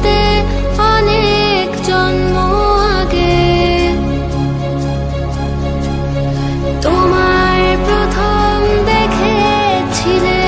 বসন্তে অনেক জন্ম আগে। তোমার প্রথম দেখেছিলে